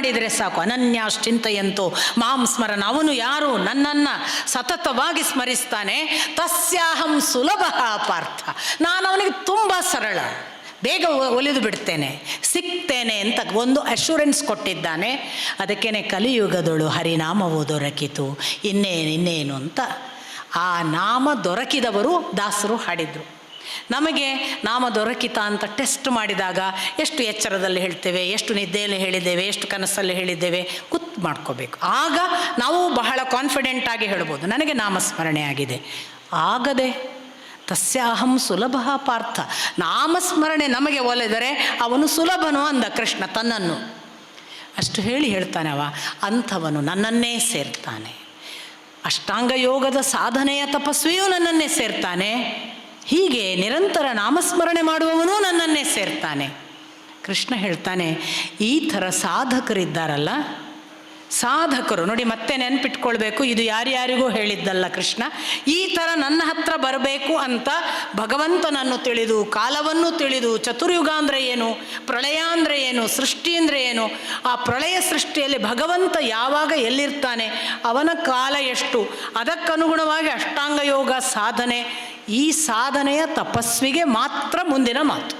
ಮಾಡಿದರೆ ಸಾಕು. ಅನನ್ಯಾಶ್ಚಿಂತೆಯಂತೋ ಮಾಂ ಸ್ಮರಣ. ಅವನು ಯಾರು? ನನ್ನನ್ನು ಸತತವಾಗಿ ಸ್ಮರಿಸ್ತಾನೆ. ತಸ್ಯಾಹಂ ಸುಲಭ ಪಾರ್ಥ. ನಾನು ಅವನಿಗೆ ತುಂಬ ಸರಳ. ಬೇಗ ಒಲಿದು ಬಿಡ್ತೇನೆ. ಸಿಗ್ತೇನೆ ಅಂತ ಒಂದು ಅಶ್ಯೂರೆನ್ಸ್ ಕೊಟ್ಟಿದ್ದಾನೆ. ಅದಕ್ಕೇನೆ ಕಲಿಯುಗದೊಳು ಹರಿನಾಮವು ದೊರಕಿತು. ಇನ್ನೇನು ಇನ್ನೇನು ಅಂತ ಆ ನಾಮ ದೊರಕಿದವರು ದಾಸರು ಹಾಡಿದರು. ನಮಗೆ ನಾಮ ದೊರಕಿತ ಅಂತ ಟೆಸ್ಟ್ ಮಾಡಿದಾಗ ಎಷ್ಟು ಎಚ್ಚರದಲ್ಲಿ ಹೇಳ್ತೇವೆ, ಎಷ್ಟು ನಿದ್ದೆಯಲ್ಲಿ ಹೇಳಿದ್ದೇವೆ, ಎಷ್ಟು ಕನಸಲ್ಲಿ ಹೇಳಿದ್ದೇವೆ ಕುತ್ ಮಾಡ್ಕೋಬೇಕು. ಆಗ ನಾವು ಬಹಳ ಕಾನ್ಫಿಡೆಂಟ್ ಆಗಿ ಹೇಳ್ಬೋದು, ನನಗೆ ನಾಮಸ್ಮರಣೆ ಆಗಿದೆ. ಆಗದೆ ತಸ್ಯಾಹಂ ಸುಲಭ ಪಾರ್ಥ. ನಾಮಸ್ಮರಣೆ ನಮಗೆ ಒಲೆದರೆ ಅವನು ಸುಲಭನು ಅಂದ ಕೃಷ್ಣ ತನ್ನನ್ನು. ಅಷ್ಟು ಹೇಳಿ ಹೇಳ್ತಾನೆ ಅವ ಅಂಥವನು ನನ್ನನ್ನೇ ಸೇರ್ತಾನೆ. ಅಷ್ಟಾಂಗ ಯೋಗದ ಸಾಧನೆಯ ತಪಸ್ವಿಯೂ ನನ್ನನ್ನೇ ಸೇರ್ತಾನೆ. ಹೀಗೆ ನಿರಂತರ ನಾಮಸ್ಮರಣೆ ಮಾಡುವವನು ನನ್ನನ್ನೇ ಸೇರ್ತಾನೆ. ಕೃಷ್ಣ ಹೇಳ್ತಾನೆ, ಈ ಥರ ಸಾಧಕರಿದ್ದಾರಲ್ಲ? ಸಾಧಕರು, ನೋಡಿ ಮತ್ತೆ ನೆನ್ಪಿಟ್ಕೊಳ್ಬೇಕು, ಇದು ಯಾರ್ಯಾರಿಗೂ ಹೇಳಿದ್ದಲ್ಲ ಕೃಷ್ಣ. ಈ ಥರ ನನ್ನ ಹತ್ರ ಬರಬೇಕು ಅಂತ ಭಗವಂತನನ್ನು ತಿಳಿದು, ಕಾಲವನ್ನು ತಿಳಿದು ಚತುರ್ಯುಗ ಅಂದರೆ ಏನು ಪ್ರಳಯ ಅಂದರೆ ಏನು ಸೃಷ್ಟಿ ಅಂದರೆ ಏನು, ಆ ಪ್ರಳಯ ಸೃಷ್ಟಿಯಲ್ಲಿ ಭಗವಂತ ಯಾವಾಗ ಎಲ್ಲಿರ್ತಾನೆ, ಅವನ ಕಾಲ ಎಷ್ಟು, ಅದಕ್ಕನುಗುಣವಾಗಿ ಅಷ್ಟಾಂಗ ಯೋಗ ಸಾಧನೆ ಈ ಸಾಧನೆಯ ತಪಸ್ವಿಗೆ ಮಾತ್ರ ಮುಂದಿನ ಮಾತು.